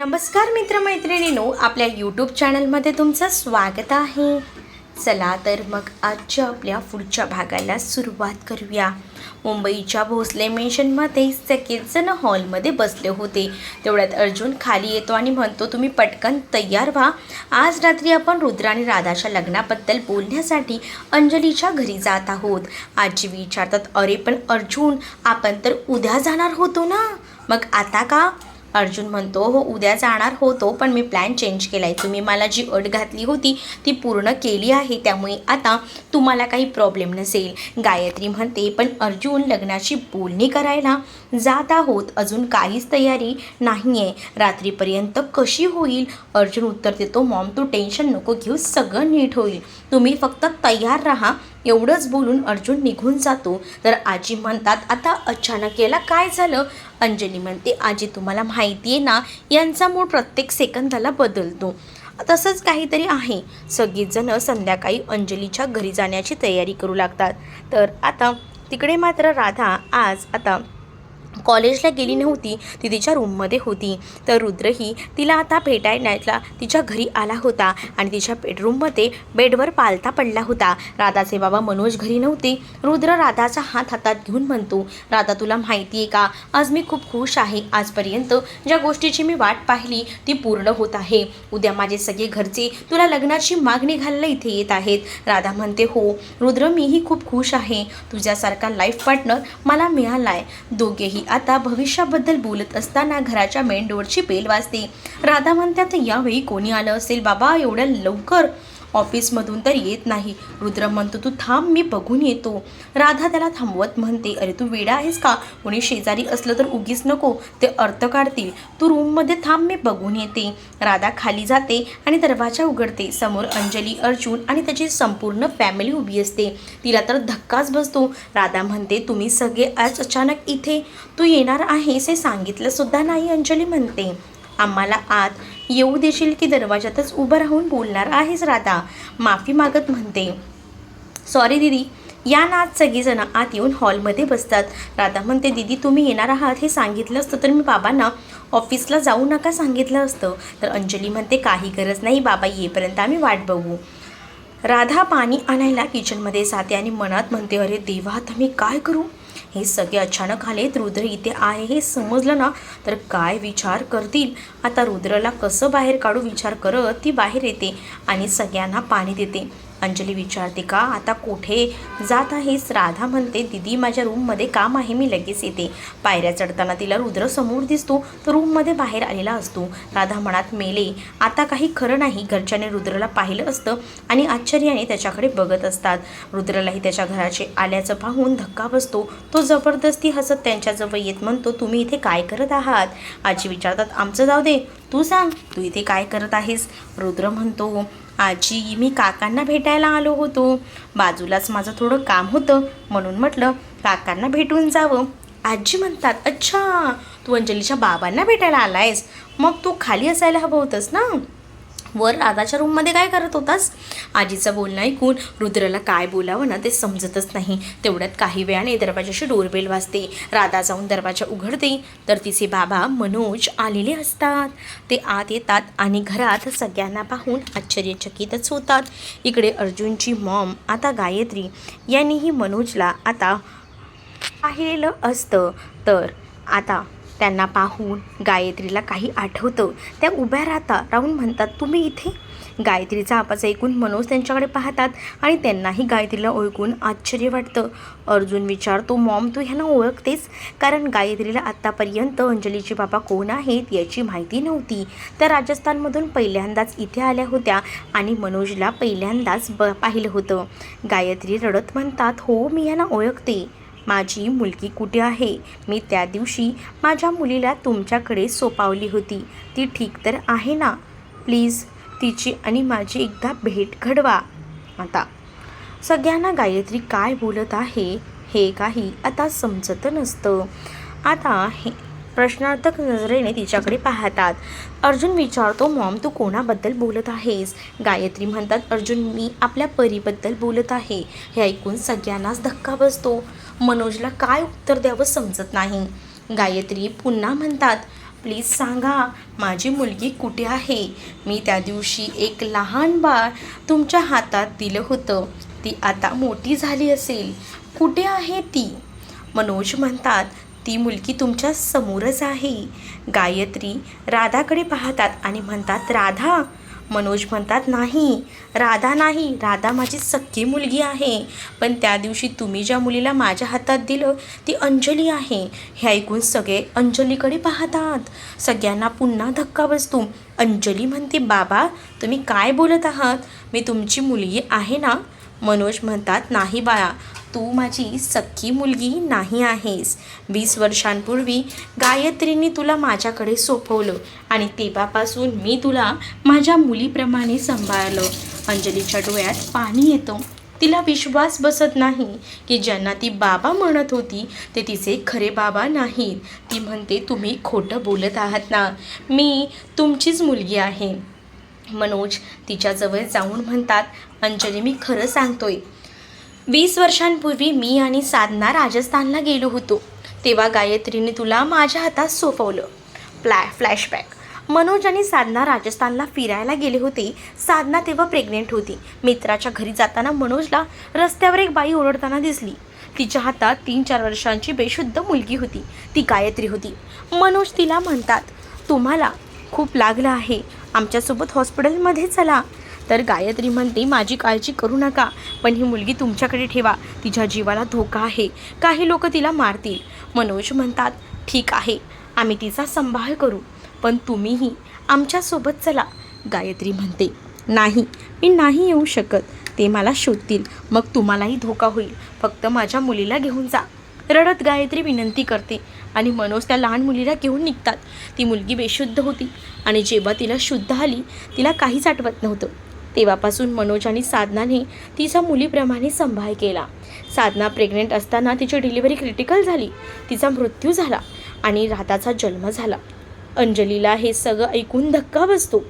नमस्कार मित्रमैत्रिणींनो आपल्या यूट्यूब चॅनलमध्ये तुमचं स्वागत आहे. चला तर मग आजच्या आपल्या पुढच्या भागाला सुरुवात करूया. मुंबईच्या भोसले मेन्शनमध्ये सगळेजण हॉलमध्ये बसले होते. तेवढ्यात अर्जुन खाली येतो आणि म्हणतो तुम्ही पटकन तयार व्हा. आज रात्री आपण रुद्र आणि राधाच्या लग्नाबद्दल बोलण्यासाठी अंजलीच्या घरी जात आहोत. आजी विचारतात अरे पण अर्जुन आपण तर उद्या जाणार होतो ना? मग आता का? अर्जुन म्हणतो हो उद्या जाणार होतो पण मी प्लॅन चेंज केला आहे तुम्ही मला जी अट घातली होती ती पूर्ण केली आहे. त्यामुळे आता तुम्हाला काही प्रॉब्लेम नसेल. गायत्री म्हणते पण अर्जुन लग्नाची बोलणी करायला जात आहोत. अजून काहीच तयारी नाही आहे रात्रीपर्यंत कशी होईल? अर्जुन उत्तर देतो मॉम तू टेन्शन नको घेऊ. सगळं नीट होईल. तुम्ही फक्त तयार राहा. एवढंच बोलून अर्जुन निघून जातो. तर आजी म्हणतात आता अचानक याला काय झालं? अंजली म्हणते आजी तुम्हाला माहिती आहे ना यांचा मूळ प्रत्येक सेकंदाला बदलतो. तसंच काहीतरी आहे. सगळीजणं संध्याकाळी अंजलीच्या घरी जाण्याची तयारी करू लागतात. तर आता तिकडे मात्र राधा आज आता कॉलेजला गेली नव्हती ती तिच्या रूममध्ये होती. तर रुद्रही तिला आता भेटायला तिच्या घरी आला होता आणि तिच्या बेडरूममध्ये बेडवर पालता पडला होता. राधाचे बाबा मनोज घरी नव्हते. रुद्र राधाचा हात हातात घेऊन म्हणतो राधा तुला माहिती आहे का? आज मी खूप खुश आहे. आजपर्यंत ज्या गोष्टीची मी वाट पाहिली ती पूर्ण होत आहे. उद्या माझे सगळे घरचे तुला लग्नाची मागणी घालायला इथे येत आहेत. राधा म्हणते हो रुद्र मीही खूप खुश आहे. तुझ्यासारखा लाईफ पार्टनर मला मिळाला आहे दोघेही आता भविष्याबद्दल बोलत असताना घराच्या मेन डोअरची बेल वाजते. राधा म्हणतात यावेळी कोणी आलं असेल? बाबा एवढ्या लवकर ऑफिसमधून तर येत नाही. रुद्र म्हणतो तू थांब मी बघून येतो. राधा त्याला थांबवत म्हणते अरे तू वेडा आहेस का? कोणी शेजारी असलं तर उगीच नको ते अर्थ काढतील. तू रूममध्ये थांब मी बघून येते. राधा खाली जाते आणि दरवाजा उघडते. समोर अंजली अर्जुन आणि त्याची संपूर्ण फॅमिली उभी असते. तिला तर धक्काच बसतो. राधा म्हणते तुम्ही सगळे आज अचानक इथे तू येणार आहेस हे सांगितलं सुद्धा नाही अंजली म्हणते. आम्हाला आत येऊ देशील की दरवाजातच उभं राहून बोलणार आहेस राधा? माफी मागत म्हणते. सॉरी दिदी या नाच सगळीजणं आत येऊन हॉलमध्ये बसतात. राधा म्हणते दिदी तुम्ही येणार आहात हे सांगितलं असतं तर मी बाबांना ऑफिसला जाऊ नका सांगितलं असतं. तर अंजली म्हणते काही गरज नाही बाबा येईपर्यंत आम्ही वाट बघू. राधा पाणी आणायला किचनमध्ये जाते आणि मनात म्हणते अरे देवा आता मी काय करू? हे सगळे अचानक आलेत रुद्र इथे आहे हे समजलं ना तर काय विचार करतील? आता रुद्रला कसं बाहेर काढू विचार करत ती बाहेर येते आणि सगळ्यांना पाणी देते. अंजली विचारते का आता कुठे जात आहेस? राधा म्हणते दिदी माझ्या रूममध्ये काम आहे मी लगेच येते. पायऱ्या चढताना तिला रुद्र समोर दिसतो तर रूममध्ये बाहेर आलेला असतो. राधा मनात मेले आता काही खरं नाही. घरच्याने रुद्रला पाहिलं असतं आणि आश्चर्याने त्याच्याकडे बघत असतात. रुद्रलाही त्याच्या घराचे आल्याचं पाहून धक्का बसतो. तो जबरदस्ती हसत त्यांच्याजवळ येत म्हणतो तुम्ही इथे काय करत आहात? आजी विचारतात आमचं जाऊ दे. तू सांग तू इथे काय करत आहेस? रुद्र म्हणतो आजी मी काकांना भेटायला आलो होतो. बाजूलाच माझं थोडं काम होतं. म्हणून म्हटलं काकांना भेटून जावं. आजी म्हणतात अच्छा तू अंजलीच्या बाबांना भेटायला आलायस. मग तू खाली असायला हवं होतंस ना? वर राधाच्या रूममध्ये काय करत होतास? आजीचं बोलणं ऐकून रुद्रला काय बोलावं ना ते समजतच नाही. तेवढ्यात काही वेळाने दरवाजाशी डोरबेल वाजते. राधा जाऊन दरवाजा उघडते. तर तिचे बाबा मनोज आलेले असतात. ते आत येतात आणि घरात सगळ्यांना पाहून आश्चर्यचकितच होतात. इकडे अर्जुनची मॉम आता गायत्री यांनीही मनोजला आता पाहिलेलं असतं. तर आता त्यांना पाहून गायत्रीला काही आठवतं. त्या उभ्या राहता राहून म्हणतात तुम्ही इथे? गायत्रीचा आवाज ऐकून मनोज त्यांच्याकडे पाहतात आणि त्यांनाही गायत्रीला ओळखून आश्चर्य वाटतं. अर्जुन विचारतो मॉम तू ह्यांना ओळखतेस? कारण गायत्रीला आत्तापर्यंत अंजलीचे बाबा कोण आहेत याची माहिती नव्हती. त्या राजस्थानमधून पहिल्यांदाच इथे आल्या होत्या आणि मनोजला पहिल्यांदाच ब पाहिलं होतं. गायत्री रडत म्हणतात हो मी ह्यांना ओळखते. माझी मुलगी कुठे आहे? मी त्या दिवशी माझ्या मुलीला तुमच्याकडे सोपावली होती. ती ठीक तर आहे ना? प्लीज तिची आणि माझी एकदा भेट घडवा. आता सगळ्यांना गायत्री काय बोलत आहे हे काही आता समजत नसतं. आता हे प्रश्नार्थक नजरेने तिच्याकडे पाहतात. अर्जुन विचारतो मॉम तू कोणाबद्दल बोलत आहेस? गायत्री म्हणतात अर्जुन मी आपल्या परीबद्दल बोलत आहे. हे ऐकून सगळ्यांनाच धक्का बसतो. मनोजला काय उत्तर द्यावं समजत नाही. गायत्री पुन्हा म्हणतात प्लीज सांगा माझी मुलगी कुठे आहे? मी त्या दिवशी एक लहान बाळ तुमच्या हातात दिलं होतं. ती आता मोठी झाली असेल. कुठे आहे ती? मनोज म्हणतात ती मुलगी तुमच्या समोरच आहे. गायत्री राधाकडे पाहतात आणि म्हणतात राधा मनोज म्हणतात नाही राधा नाही. राधा माझी सख्खी मुलगी आहे. पण त्या दिवशी तुम्ही ज्या मुलीला माझ्या हातात दिलं ती अंजली आहे. हे ऐकून सगळे अंजलीकडे पाहतात. सगळ्यांना पुन्हा धक्का बसतो. अंजली म्हणते बाबा तुम्ही काय बोलत आहात? मी तुमची मुलगी आहे ना? मनोज म्हणतात नाही बाळा. तू माझी सख्खी मुलगी नाही आहेस. वीस वर्षांपूर्वी गायत्रीने तुला माझ्याकडे सोपवलं आणि तेव्हापासून मी तुला माझ्या मुलीप्रमाणे सांभाळलं. अंजलीच्या डोळ्यात पाणी येतं. तिला विश्वास बसत नाही की ज्यांना ती बाबा म्हणत होती ते तिचे खरे बाबा नाहीत. ती म्हणते तुम्ही खोटं बोलत आहात ना. मी तुमचीच मुलगी आहे. मनोज तिच्याजवळ जाऊन म्हणतात अंजली मी खरं सांगतोय. वीस वर्षांपूर्वी मी आणि साधना राजस्थानला गेलो होतो. तेव्हा गायत्रीने तुला माझ्या हातात सोपवलं. फ्लॅ फ्लॅशबॅक मनोज आणि साधना राजस्थानला फिरायला गेले होते. साधना तेव्हा प्रेग्नेंट होती. मित्राच्या घरी जाताना मनोजला रस्त्यावर एक बाई ओरडताना दिसली. तिच्या हातात तीन चार वर्षांची बेशुद्ध मुलगी होती. ती गायत्री होती. मनोज तिला म्हणतात तुम्हाला खूप लागलं आहे. आमच्यासोबत हॉस्पिटलमध्ये चला. तर गायत्री म्हणते माझी काळजी करू नका पण ही मुलगी तुमच्याकडे ठेवा तिच्या जीवाला धोका आहे काही लोक तिला मारतील. मनोज म्हणतात ठीक आहे आम्ही तिचा संभाळ करू पण तुम्हीही आमच्यासोबत चला. गायत्री म्हणते नाही मी नाही येऊ शकत ते मला शोधतील मग तुम्हालाही धोका होईल फक्त माझ्या मुलीला घेऊन जा. रडत गायत्री विनंती करते आणि मनोज त्या लहान मुलीला घेऊन निघतात. ती मुलगी बेशुद्ध होती आणि जेव्हा तिला शुद्ध आली तिला काहीच आठवत नव्हतं. तेव्हापासून मनोज आणि साधनाने तिचा मुलीप्रमाणे संभाळ केला. साधना प्रेग्नेंट असताना तिची डिलिव्हरी क्रिटिकल झाली. तिचा मृत्यू झाला आणि राधाचा जन्म झाला. अंजलीला हे सगळं ऐकून धक्का बसतो.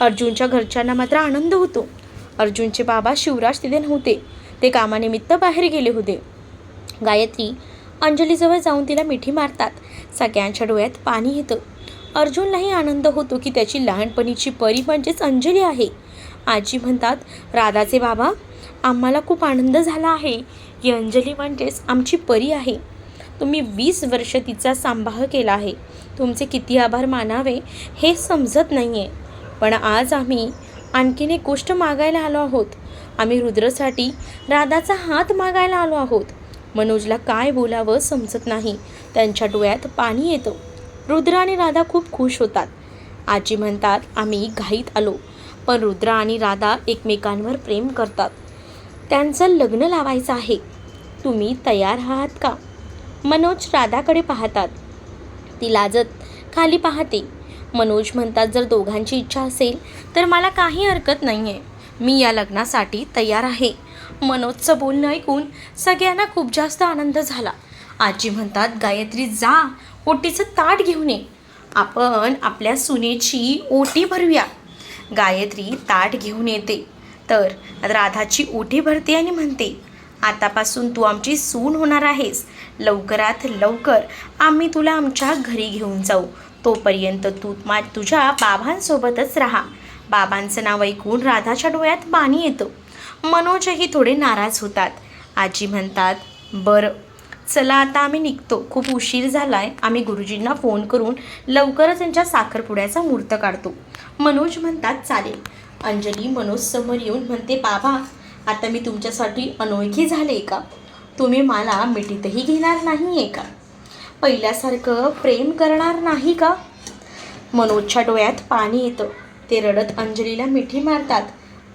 अर्जुनच्या घरच्यांना मात्र आनंद होतो. अर्जुनचे बाबा शिवराज तिथे नव्हते. ते कामानिमित्त बाहेर गेले होते. गायत्री अंजलीजवळ जाऊन तिला मिठी मारतात. सगळ्यांच्या डोळ्यात पाणी येतं. अर्जुनलाही आनंद होतो की त्याची लहानपणीची परी म्हणजेच अंजली आहे. आजी म्हणतात राधाचे बाबा आम्हाला खूप आनंद झाला आहे. ही अंजली म्हणजेच आमची परी आहे. तुम्ही वीस वर्ष तिचा सांभाळ केला आहे. तुमचे किती आभार मानावे हे समजत नाही आहे पण आज आम्ही आणखीन एक गोष्ट मागायला आलो आहोत. आम्ही रुद्रसाठी राधाचा हात मागायला आलो आहोत. मनोजला काय बोलावं समजत नाही. त्यांच्या डोळ्यात पाणी येतं. रुद्र आणि राधा खूप खुश होतात. आजी म्हणतात आम्ही घाईत आलो. पण रुद्र आणि राधा एकमेकांवर प्रेम करतात. त्यांचं लग्न लावायचं आहे. तुम्ही तयार आहात का? मनोज राधाकडे पाहतात. ती लाजत खाली पाहते. मनोज म्हणतात जर दोघांची इच्छा असेल तर मला काही हरकत नाही आहे मी या लग्नासाठी तयार आहे. मनोजचं बोलणं ऐकून सगळ्यांना खूप जास्त आनंद झाला. आजी म्हणतात गायत्री जा ओटीचं ताट घेऊन ये. आपण आपल्या सुनेची ओटी भरूया. गायत्री ताट घेऊन येते. तर राधाची ओठी भरते आणि म्हणते आतापासून तू आमची सून होणार आहेस. लवकरात लवकर आम्ही तुला आमच्या घरी घेऊन जाऊ. तोपर्यंत तू मा तुझ्या बाबांसोबतच राहा. बाबांचं नाव ऐकून राधाच्या डोळ्यात पाणी येतं. मनोजही थोडे नाराज होतात. आजी म्हणतात बरं चला आता आम्ही निघतो. खूप उशीर झाला आहे आम्ही गुरुजींना फोन करून लवकरच त्यांच्या साखरपुड्याचा मूर्त काढतो. मनोज म्हणतात चालेल. अंजली मनोज समोर येऊन म्हणते बाबा आता मी तुमच्यासाठी अनोळखी झाले का? तुम्ही मला मिठीतही घेणार नाही आहे का? पहिल्यासारखं प्रेम करणार नाही का? मनोजच्या डोळ्यात पाणी येतं. ते रडत अंजलीला मिठी मारतात.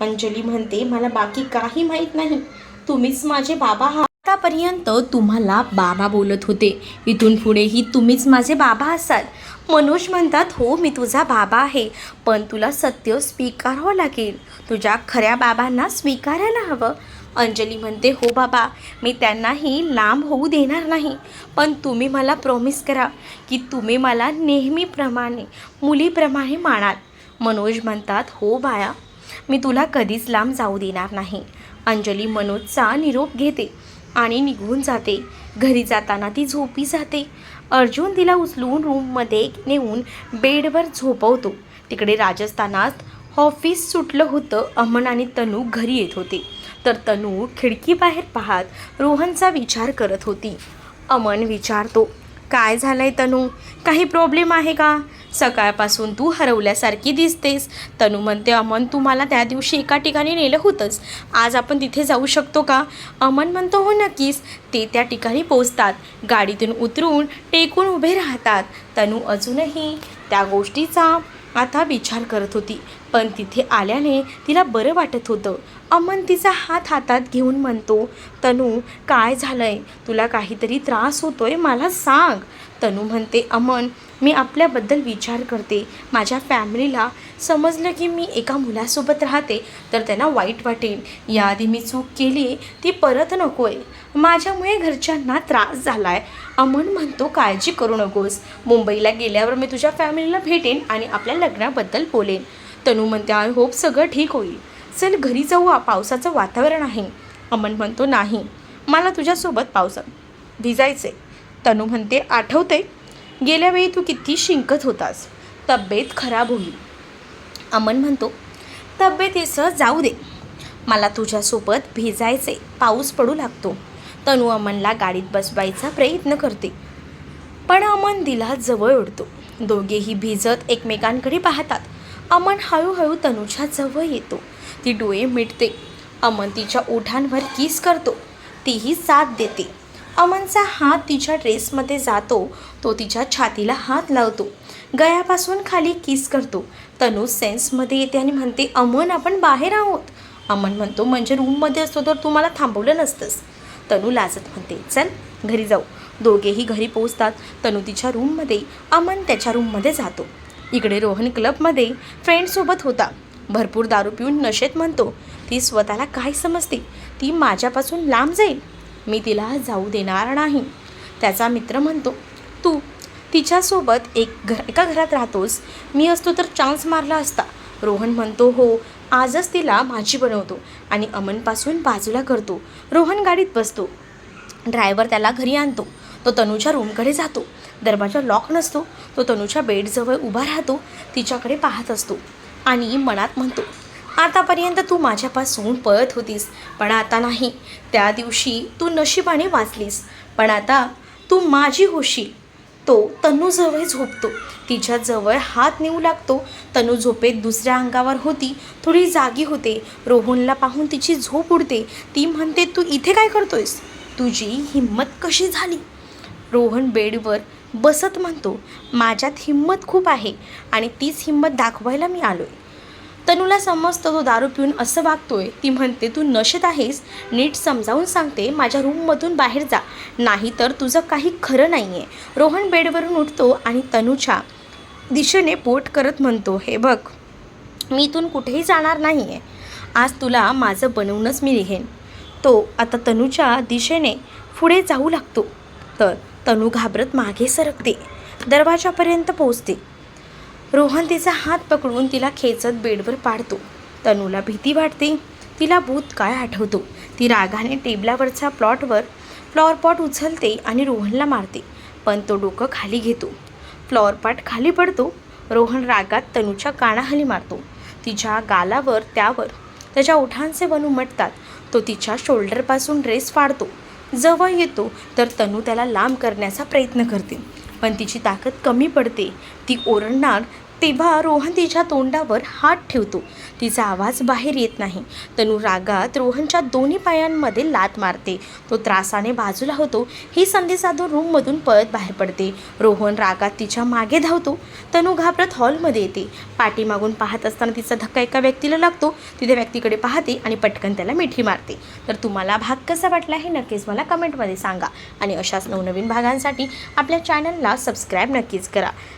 अंजली म्हणते मला बाकी काही माहीत नाही. तुम्हीच माझे बाबा हा आतापर्यंत तुम्हाला बाबा बोलत होते. इथून पुढेही तुम्हीच माझे बाबा असाल. मनोज म्हणतात हो मी तुझा बाबा आहे पण तुला सत्य स्वीकारावं लागेल. तुझ्या खऱ्या बाबांना स्वीकारायला हवं. अंजली म्हणते हो बाबा मी त्यांनाही लांब होऊ देणार नाही पण तुम्ही मला प्रॉमिस करा की तुम्ही मला नेहमीप्रमाणे मुलीप्रमाणे मानाल. मनोज म्हणतात हो बाया मी तुला कधीच लांब जाऊ देणार नाही. अंजली मनोजचा निरोप घेते. आणि निघून जाते. घरी जाताना ती झोपी जाते. अर्जुन तिला उचलून रूममध्ये नेऊन बेडवर झोपवतो. तिकडे राजस्थानात ऑफिस सुटलं होतं. अमन आणि तनू घरी येत होते. तर तनू खिडकीबाहेर पाहत रोहनचा विचार करत होती. अमन विचारतो काय झालंय तनू? काही प्रॉब्लेम आहे का? सकाळपासून तू हरवल्यासारखी दिसतेस. तनू म्हणते अमन तू मला त्या दिवशी एका ठिकाणी नेलं होतंच आज आपण तिथे जाऊ शकतो का? अमन म्हणतो हो नक्कीच. ते त्या ठिकाणी पोचतात गाडीतून उतरून टेकून उभे राहतात. तनू अजूनही त्या गोष्टीचा आता विचार करत होती. पण तिथे आल्याने तिला बरं वाटत होतं. अमन तिचा हात हातात घेऊन म्हणतो तनू काय झालंय? तुला काहीतरी त्रास होतोय? मला सांग. तनू म्हणते अमन मी आपल्याबद्दल विचार करते. माझ्या फॅमिलीला समजलं की मी एका मुलासोबत राहते तर त्यांना वाईट वाटेल. याआधी मी चूक केली ती परत नको आहे माझ्यामुळे घरच्यांना त्रास झाला आहे अमन म्हणतो काळजी करू नकोस. मुंबईला गेल्यावर मी तुझ्या फॅमिलीला भेटेन आणि आपल्या लग्नाबद्दल बोलेन. तनू म्हणते आय होप सगळं ठीक होईल. चल घरी जाऊ. आ- पावसाचं वातावरण आहे. अमन म्हणतो नाही. मला तुझ्यासोबत पावसात भिजायचे तनू म्हणते आठवते गेल्या वेळी तू किती शिंकत होतास. तब्येत खराब होईल. अमन म्हणतो तब्येतीसह जाऊ दे. मला तुझ्यासोबत भिजायचे पाऊस पडू लागतो. तनू अमनला गाडीत बसवायचा प्रयत्न करते. पण अमन दिला जवळ ओढतो. दोघेही भिजत एकमेकांकडे पाहतात. अमन हळूहळू तनूच्या जवळ येतो. ती डोळे मिटते. अमन तिच्या ओठांवर किस करतो. तीही साथ देते. अमनचा हात तिच्या ड्रेसमध्ये जातो. तो तिच्या छातीला हात लावतो. गळ्यापासून खाली किस करतो. तनू सेन्समध्ये येते आणि म्हणते अमन आपण बाहेर आहोत. अमन म्हणतो म्हणजे रूममध्ये असतो तर तू मला थांबवलं नसतंस. तनू लाजत म्हणते चल घरी जाऊ. दोघेही घरी पोचतात तनू तिच्या रूममध्ये अमन त्याच्या रूममध्ये जातो. इकडे रोहन क्लबमध्ये फ्रेंडसोबत होता. भरपूर दारू पिऊन नशेत म्हणतो ती स्वतःला काय समजते? ती माझ्यापासून लांब जाईल. मी तिला जाऊ देणार नाही. त्याचा मित्र म्हणतो तू तिच्यासोबत एक घर एका घरात राहतोस. मी असतो तर चान्स मारला असता. रोहन म्हणतो हो आजच तिला माझी बनवतो आणि अमनपासून बाजूला करतो. रोहन गाडीत बसतो. ड्रायव्हर त्याला घरी आणतो. तो तनूच्या रूमकडे जातो. दरवाजा लॉक नसतो. तो तनूच्या बेडजवळ उभा राहतो. तिच्याकडे पाहत असतो. आणि मनात म्हणतो आतापर्यंत तू माझ्यापासून पळत होतीस पण आता नाही. त्या दिवशी तू नशिबाने वाचलीस पण आता तू माझी होशील. तो तनूजवळ झोपतो. तिच्या जवळ हात नेऊ लागतो. तनू झोपेत दुसऱ्या अंगावर होती. थोडी जागी होते. रोहनला पाहून तिची झोप उडते. ती म्हणते तू इथे काय करतोयस? तुझी हिंमत कशी झाली? रोहन बेडवर बसत म्हणतो माझ्यात हिंमत खूप आहे आणि तीच हिंमत दाखवायला मी आलो आहे तनूला समजतं तो दारू पिऊन असं वागतोय. ती म्हणते तू नशेत आहेस नीट समजावून सांगते माझ्या रूममधून बाहेर जा. नाही तर तुझं काही खरं नाही आहे रोहन बेडवरून उठतो आणि तनूच्या दिशेने पोट करत म्हणतो हे बघ मी इथून कुठेही जाणार नाही आहे आज तुला माझं बनवूनच मी निघेन तो आता तनूच्या दिशेने पुढे जाऊ लागतो. तर तनू घाबरत मागे सरकते. दरवाजापर्यंत पोचते रोहन तिचा हात पकडून तिला खेचत बेडवर पाडतो. तनूला भीती वाटते. तिला भूतकाळ आठवतो. ती रागाने टेबलावरच्या प्लॉटवर फ्लॉरपॉट उचलते आणि रोहनला मारते पण तो डोकं खाली घेतो. फ्लॉरपॉट खाली पडतो. रोहन रागात तनूच्या कानाखाली मारतो. तिच्या गालावर त्यावर त्याच्या ओठांचे बनू मटतात. तो तिच्या शोल्डरपासून ड्रेस फाडतो. जवळ येतो तर तनू त्याला लांब करण्याचा प्रयत्न करते. पण तिची ताकद कमी पडते. ती ओरडणार तेव्हा रोहन तिच्या तोंडावर हात ठेवतो. तिचा आवाज बाहेर येत नाही. तनू रागात रोहनच्या दोन्ही पायांमध्ये लात मारते. तो त्रासाने बाजूला होतो. ही संधी साधून रूममधून पळत बाहेर पडते. रोहन रागात तिच्यामागे धावतो. तनू घाबरत हॉलमध्ये येते. पाठीमागून पाहत असताना तिचा धक्का एका व्यक्तीला लागतो. तिथे व्यक्तीकडे पाहते आणि पटकन त्याला मिठी मारते. तर तुम्हाला भाग कसा वाटला हे नक्कीच मला कमेंटमध्ये सांगा. आणि अशाच नवनवीन भागांसाठी आपल्या चॅनलला सबस्क्राईब नक्कीच करा.